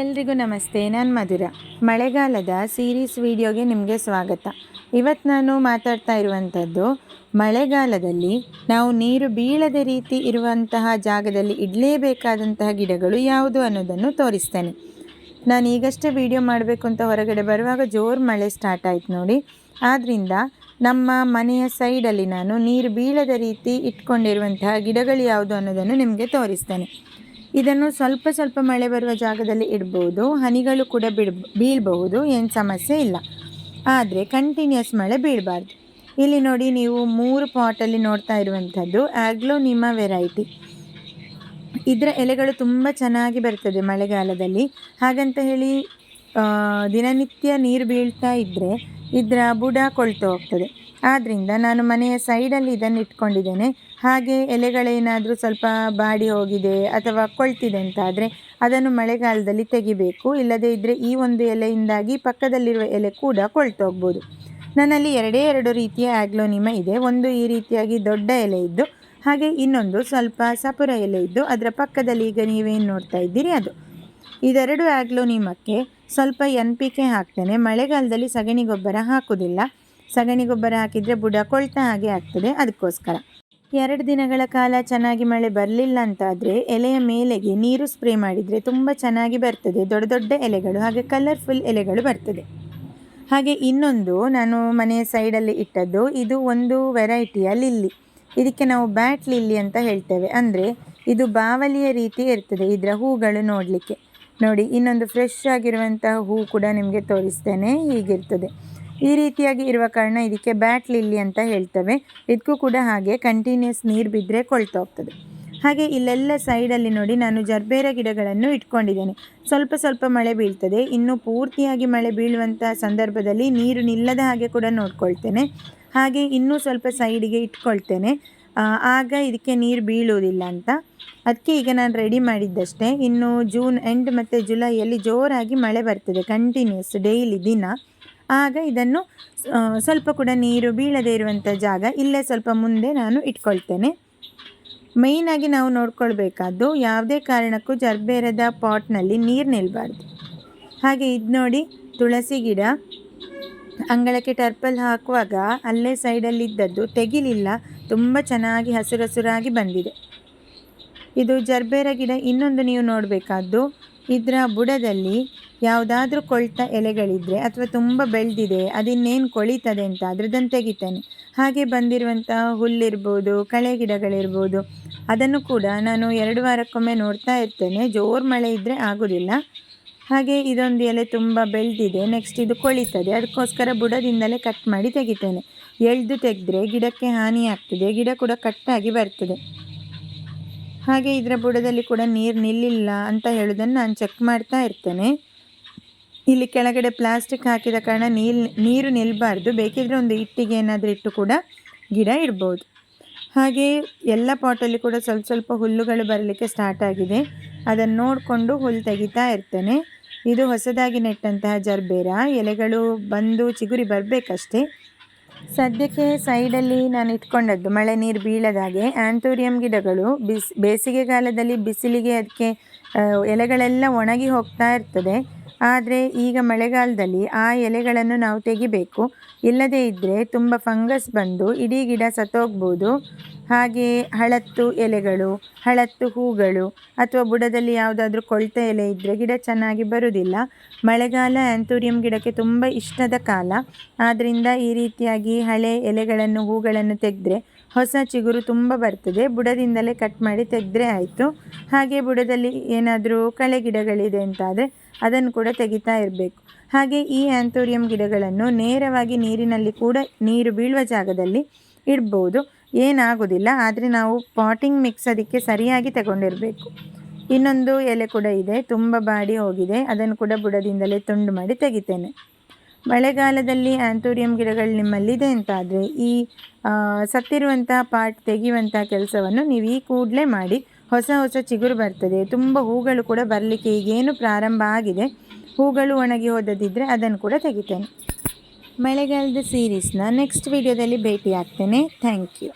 ಎಲ್ರಿಗೂ ನಮಸ್ತೆ, ನಾನು ಮಧುರ. ಮಳೆಗಾಲದ ಸೀರೀಸ್ ವಿಡಿಯೋಗೆ ನಿಮಗೆ ಸ್ವಾಗತ. ಇವತ್ತು ನಾನು ಮಾತಾಡ್ತಾ ಇರುವಂಥದ್ದು ಮಳೆಗಾಲದಲ್ಲಿ ನಾವು ನೀರು ಬೀಳದ ರೀತಿ ಇರುವಂತಹ ಜಾಗದಲ್ಲಿ ಇಡಲೇಬೇಕಾದಂತಹ ಗಿಡಗಳು ಯಾವುದು ಅನ್ನೋದನ್ನು ತೋರಿಸ್ತೇನೆ. ನಾನು ಈಗಷ್ಟೇ ವಿಡಿಯೋ ಮಾಡಬೇಕು ಅಂತ ಹೊರಗಡೆ ಬರುವಾಗ ಜೋರು ಮಳೆ ಸ್ಟಾರ್ಟ್ ಆಯ್ತು ನೋಡಿ. ಆದ್ದರಿಂದ ನಮ್ಮ ಮನೆಯ ಸೈಡಲ್ಲಿ ನಾನು ನೀರು ಬೀಳದ ರೀತಿ ಇಟ್ಕೊಂಡಿರುವಂತಹ ಗಿಡಗಳು ಯಾವುದು ಅನ್ನೋದನ್ನು ನಿಮಗೆ ತೋರಿಸ್ತೇನೆ. ಇದನ್ನು ಸ್ವಲ್ಪ ಸ್ವಲ್ಪ ಮಳೆ ಬರುವ ಜಾಗದಲ್ಲಿ ಇಡ್ಬೋದು, ಹನಿಗಳು ಕೂಡ ಬಿಡ್, ಬೀಳಬಹುದು, ಏನು ಸಮಸ್ಯೆ ಇಲ್ಲ. ಆದರೆ ಕಂಟಿನ್ಯೂಸ್ ಮಳೆ ಬೀಳಬಾರ್ದು. ಇಲ್ಲಿ ನೋಡಿ ನೀವು ಮೂರು ಪಾಟಲ್ಲಿ ನೋಡ್ತಾ ಇರುವಂಥದ್ದು ಆಗ್ಲೋನಿಮಾ ವೆರೈಟಿ ಇದರ ಎಲೆಗಳು ತುಂಬ ಚೆನ್ನಾಗಿ ಬರ್ತದೆ ಮಳೆಗಾಲದಲ್ಲಿ. ಹಾಗಂತ ಹೇಳಿ ದಿನನಿತ್ಯ ನೀರು ಬೀಳ್ತಾ ಇದ್ದರೆ ಇದರ ಬುಡ ಕೊಳ್ತು ಹೋಗ್ತದೆ. ಆದ್ದರಿಂದ ನಾನು ಮನೆಯ ಸೈಡಲ್ಲಿ ಇದನ್ನು ಇಟ್ಕೊಂಡಿದ್ದೇನೆ. ಹಾಗೆ ಎಲೆಗಳೇನಾದರೂ ಸ್ವಲ್ಪ ಬಾಡಿ ಹೋಗಿದೆ ಅಥವಾ ಕೊಳ್ತಿದೆ ಅಂತಾದರೆ ಅದನ್ನು ಮಳೆಗಾಲದಲ್ಲಿ ತೆಗಿಬೇಕು. ಇಲ್ಲದೇ ಇದ್ದರೆ ಈ ಒಂದು ಎಲೆಯಿಂದಾಗಿ ಪಕ್ಕದಲ್ಲಿರುವ ಎಲೆ ಕೂಡ ಕೊಳ್ತೋಗ್ಬೋದು ನನ್ನಲ್ಲಿ ಎರಡೇ ಎರಡು ರೀತಿಯ ಆಗ್ಲೋನಿಮ ಇದೆ. ಒಂದು ಈ ರೀತಿಯಾಗಿ ದೊಡ್ಡ ಎಲೆ ಇದ್ದು, ಹಾಗೆ ಇನ್ನೊಂದು ಸ್ವಲ್ಪ ಸಪುರ ಎಲೆ ಇದ್ದು, ಅದರ ಪಕ್ಕದಲ್ಲಿ ಈಗ ನೀವೇನು ನೋಡ್ತಾ ಇದ್ದೀರಿ ಅದು. ಇದೆರಡು ಆಗ್ಲೋನಿಮಕ್ಕೆ ಸ್ವಲ್ಪ ಎನ್ ಪಿ ಕೆ ಹಾಕ್ತೇನೆ. ಮಳೆಗಾಲದಲ್ಲಿ ಸಗಣಿ ಗೊಬ್ಬರ ಹಾಕುವುದಿಲ್ಲ. ಸಗಣಿ ಗೊಬ್ಬರ ಹಾಕಿದರೆ ಬುಡ ಕೊಳ್ತ ಹಾಗೆ ಆಗ್ತದೆ ಅದಕ್ಕೋಸ್ಕರ. ಎರಡು ದಿನಗಳ ಕಾಲ ಚೆನ್ನಾಗಿ ಮಳೆ ಬರಲಿಲ್ಲ ಅಂತಾದರೆ ಎಲೆಯ ಮೇಲೆಗೆ ನೀರು ಸ್ಪ್ರೇ ಮಾಡಿದರೆ ತುಂಬ ಚೆನ್ನಾಗಿ ಬರ್ತದೆ. ದೊಡ್ಡ ದೊಡ್ಡ ಎಲೆಗಳು ಹಾಗೆ ಕಲರ್ಫುಲ್ ಎಲೆಗಳು ಬರ್ತದೆ. ಹಾಗೆ ಇನ್ನೊಂದು ನಾನು ಮನೆಯ ಸೈಡಲ್ಲಿ ಇಟ್ಟದ್ದು, ಇದು ಒಂದು ವೆರೈಟಿಯ ಲಿಲ್ಲಿ. ಇದಕ್ಕೆ ನಾವು ಬ್ಯಾಟ್ ಲಿಲ್ಲಿ ಅಂತ ಹೇಳ್ತೇವೆ. ಅಂದರೆ ಇದು ಬಾವಲಿಯ ರೀತಿ ಇರ್ತದೆ ಇದರ ಹೂಗಳು ನೋಡಲಿಕ್ಕೆ. ನೋಡಿ, ಇನ್ನೊಂದು ಫ್ರೆಶ್ ಆಗಿರುವಂತಹ ಹೂ ಕೂಡ ನಿಮಗೆ ತೋರಿಸ್ತೇನೆ. ಹೀಗಿರ್ತದೆ. ಈ ರೀತಿಯಾಗಿ ಇರುವ ಕಾರಣ ಇದಕ್ಕೆ ಬ್ಯಾಟ್ ಲಿಲ್ಲಿ ಅಂತ ಹೇಳ್ತೇವೆ. ಇದಕ್ಕೂ ಕೂಡ ಹಾಗೆ ಕಂಟಿನ್ಯೂಸ್ ನೀರು ಬಿದ್ದರೆ ಕೊಳ್ತೋಗ್ತದೆ ಹಾಗೆ ಇಲ್ಲೆಲ್ಲ ಸೈಡಲ್ಲಿ ನೋಡಿ ನಾನು ಜರ್ಬೇರ ಗಿಡಗಳನ್ನು ಇಟ್ಕೊಂಡಿದ್ದೇನೆ. ಸ್ವಲ್ಪ ಸ್ವಲ್ಪ ಮಳೆ ಬೀಳ್ತದೆ. ಇನ್ನು ಪೂರ್ತಿಯಾಗಿ ಮಳೆ ಬೀಳುವಂಥ ಸಂದರ್ಭದಲ್ಲಿ ನೀರು ನಿಲ್ಲದ ಹಾಗೆ ಕೂಡ ನೋಡ್ಕೊಳ್ತೇನೆ. ಹಾಗೆ ಇನ್ನೂ ಸ್ವಲ್ಪ ಸೈಡಿಗೆ ಇಟ್ಕೊಳ್ತೇನೆ. ಆಗ ಇದಕ್ಕೆ ನೀರು ಬೀಳುವುದಿಲ್ಲ ಅಂತ. ಅದಕ್ಕೆ ಈಗ ನಾನು ರೆಡಿ ಮಾಡಿದ್ದಷ್ಟೇ. ಇನ್ನು ಜೂನ್ ಎಂಡ್ ಮತ್ತು ಜುಲೈಯಲ್ಲಿ ಜೋರಾಗಿ ಮಳೆ ಬರ್ತದೆ. ಕಂಟಿನ್ಯೂಸ್ ಡೈಲಿ ದಿನ. ಆಗ ಇದನ್ನು ಸ್ವಲ್ಪ ಕೂಡ ನೀರು ಬೀಳದೇ ಇರುವಂಥ ಜಾಗ ಇಲ್ಲೇ ಸ್ವಲ್ಪ ಮುಂದೆ ನಾನು ಇಟ್ಕೊಳ್ತೇನೆ. ಮೇಯ್ನಾಗಿ ನಾವು ನೋಡ್ಕೊಳ್ಬೇಕಾದ್ದು ಯಾವುದೇ ಕಾರಣಕ್ಕೂ ಜರ್ಬೇರದ ಪಾಟ್ನಲ್ಲಿ ನೀರು ನಿಲ್ಲಬಾರ್ದು ಹಾಗೆ ಇದು ನೋಡಿ, ತುಳಸಿ ಗಿಡ ಅಂಗಳಕ್ಕೆ ಟರ್ಪಲ್ ಹಾಕುವಾಗ ಅಲ್ಲೇ ಸೈಡಲ್ಲಿದ್ದದ್ದು ತೆಗಿಲಿಲ್ಲ, ತುಂಬ ಚೆನ್ನಾಗಿ ಹಸಿರು ಹಸಿರಾಗಿ ಬಂದಿದೆ. ಇದು ಜರ್ಬೇರ ಗಿಡ ಇನ್ನೊಂದು ನೀವು ನೋಡಬೇಕಾದ್ದು, ಇದರ ಬುಡದಲ್ಲಿ ಯಾವುದಾದ್ರೂ ಕೊಳ್ತ ಎಲೆಗಳಿದ್ರೆ ಅಥವಾ ತುಂಬ ಬೆಳೆದಿದೆ, ಅದಿನ್ನೇನು ಕೊಳಿತದೆ ಅಂತ ಅದ್ರದ್ದನ್ನು ತೆಗಿತೇನೆ. ಹಾಗೆ ಬಂದಿರುವಂಥ ಹುಲ್ಲಿರ್ಬೋದು, ಕಳೆ ಗಿಡಗಳಿರ್ಬೋದು, ಅದನ್ನು ಕೂಡ ನಾನು ಎರಡು ವಾರಕ್ಕೊಮ್ಮೆ ನೋಡ್ತಾ ಇರ್ತೇನೆ. ಜೋರು ಮಳೆ ಇದ್ದರೆ ಆಗೋದಿಲ್ಲ. ಹಾಗೆ ಇದೊಂದು ಎಲೆ ತುಂಬ ಬೆಳೆದಿದೆ ನೆಕ್ಸ್ಟ್ ಇದು ಕೊಳಿತದೆ. ಅದಕ್ಕೋಸ್ಕರ ಬುಡದಿಂದಲೇ ಕಟ್ ಮಾಡಿ ತೆಗಿತೇನೆ. ಎಳೆದು ತೆಗೆದ್ರೆ ಗಿಡಕ್ಕೆ ಹಾನಿ ಆಗ್ತದೆ, ಗಿಡ ಕೂಡ ಕಟ್ಟಾಗಿ ಬರ್ತದೆ. ಹಾಗೆ ಇದರ ಬುಡದಲ್ಲಿ ಕೂಡ ನೀರು ನಿಲ್ಲಿಲ್ಲ ಅಂತ ಹೇಳೋದನ್ನು ನಾನು ಚೆಕ್ ಮಾಡ್ತಾ ಇರ್ತೇನೆ. ಇಲ್ಲಿ ಕೆಳಗಡೆ ಪ್ಲಾಸ್ಟಿಕ್ ಹಾಕಿದ ಕಾರಣ ನೀರು ನೀರು ನಿಲ್ಲಬಾರ್ದು ಬೇಕಿದ್ರೆ ಒಂದು ಇಟ್ಟಿಗೆ ಏನಾದರೂ ಇಟ್ಟು ಕೂಡ ಗಿಡ ಇಡ್ಬೋದು. ಹಾಗೆ ಎಲ್ಲ ಪಾಟಲ್ಲಿ ಕೂಡ ಸ್ವಲ್ಪ ಸ್ವಲ್ಪ ಹುಲ್ಲುಗಳು ಬರಲಿಕ್ಕೆ ಸ್ಟಾರ್ಟ್ ಆಗಿದೆ. ಅದನ್ನು ನೋಡಿಕೊಂಡು ಹುಲ್ಲು ತೆಗಿತಾ ಇರ್ತೇನೆ. ಇದು ಹೊಸದಾಗಿ ನೆಟ್ಟಂತಹ ಜರ್ಬೇರ. ಎಲೆಗಳು ಬಂದು ಚಿಗುರಿ ಬರಬೇಕಷ್ಟೇ. ಸದ್ಯಕ್ಕೆ ಸೈಡಲ್ಲಿ ನಾನು ಇಟ್ಕೊಂಡದ್ದು ಮಳೆ ನೀರು ಬೀಳದಾಗೆ ಆ್ಯಂಥೋರಿಯಂ ಗಿಡಗಳು ಬಿಸ್ ಬೇಸಿಗೆಗಾಲದಲ್ಲಿ ಬಿಸಿಲಿಗೆ ಅದಕ್ಕೆ ಎಲೆಗಳೆಲ್ಲ ಒಣಗಿ ಹೋಗ್ತಾ ಇರ್ತದೆ. ಆದರೆ ಈಗ ಮಳೆಗಾಲದಲ್ಲಿ ಆ ಎಲೆಗಳನ್ನು ನಾವು ತೆಗಿಬೇಕು. ಇಲ್ಲದೇ ಇದ್ದರೆ ತುಂಬ ಫಂಗಸ್ ಬಂದು ಇಡೀ ಗಿಡ ಸತ್ತೋಗ್ಬೋದು. ಹಾಗೆ ಹಳತ್ತು ಎಲೆಗಳು, ಹಳತ್ತು ಹೂಗಳು ಅಥವಾ ಬುಡದಲ್ಲಿ ಯಾವುದಾದ್ರೂ ಕೊಳ್ತ ಎಲೆ ಇದ್ದರೆ ಗಿಡ ಚೆನ್ನಾಗಿ ಬರುವುದಿಲ್ಲ. ಮಳೆಗಾಲ ಆ್ಯಂಥೂರಿಯಂ ಗಿಡಕ್ಕೆ ತುಂಬ ಇಷ್ಟದ ಕಾಲ. ಆದ್ದರಿಂದ ಈ ರೀತಿಯಾಗಿ ಹಳೆ ಎಲೆಗಳನ್ನು, ಹೂಗಳನ್ನು ತೆಗೆದ್ರೆ ಹೊಸ ಚಿಗುರು ತುಂಬ ಬರ್ತದೆ. ಬುಡದಿಂದಲೇ ಕಟ್ ಮಾಡಿ ತೆಗೆದ್ರೆ ಆಯಿತು. ಹಾಗೆ ಬುಡದಲ್ಲಿ ಏನಾದರೂ ಕಳೆ ಗಿಡಗಳಿದೆ ಅಂತಾದರೆ ಅದನ್ನು ಕೂಡ ತೆಗಿತಾ ಇರಬೇಕು. ಹಾಗೆ ಈ ಆ್ಯಂಥೋರಿಯಂ ಗಿಡಗಳನ್ನು ನೇರವಾಗಿ ನೀರಿನಲ್ಲಿ ಕೂಡ ನೀರು ಬೀಳುವ ಜಾಗದಲ್ಲಿ ಇಡ್ಬೋದು. ಏನಾಗೋದಿಲ್ಲ, ಆದರೆ ನಾವು ಪಾಟಿಂಗ್ ಮಿಕ್ಸ್ ಅದಕ್ಕೆ ಸರಿಯಾಗಿ ತಗೊಂಡಿರಬೇಕು. ಇನ್ನೊಂದು ಎಲೆ ಕೂಡ ಇದೆ, ತುಂಬ ಬಾಡಿ ಹೋಗಿದೆ. ಅದನ್ನು ಕೂಡ ಬುಡದಿಂದಲೇ ತುಂಡು ಮಾಡಿ ತೆಗಿತೇನೆ. ಮಳೆಗಾಲದಲ್ಲಿ ಆ್ಯಂಥೋರಿಯಂ ಗಿಡಗಳು ನಿಮ್ಮಲ್ಲಿದೆ ಅಂತಾದರೆ ಈ ಸತ್ತಿರುವಂಥ ಪಾರ್ಟ್ ತೆಗೆಯುವಂಥ ಕೆಲಸವನ್ನು ನೀವು ಈ ಕೂಡಲೇ ಮಾಡಿ ಹೊಸ ಹೊಸ ಚಿಗುರು ಬರ್ತದೆ. ತುಂಬ ಹೂಗಳು ಕೂಡ ಬರಲಿಕ್ಕೆ ಈಗೇನು ಪ್ರಾರಂಭ ಆಗಿದೆ. ಹೂಗಳು ಒಣಗಿ ಹೋದದಿದ್ದರೆ ಅದನ್ನು ಕೂಡ ತೆಗಿತೇನೆ. ಮಳೆಗಾಲದ ಸೀರೀಸ್ನ ನೆಕ್ಸ್ಟ್ ವಿಡಿಯೋದಲ್ಲಿ ಭೇಟಿ ಆಗ್ತೇನೆ ಥ್ಯಾಂಕ್ ಯು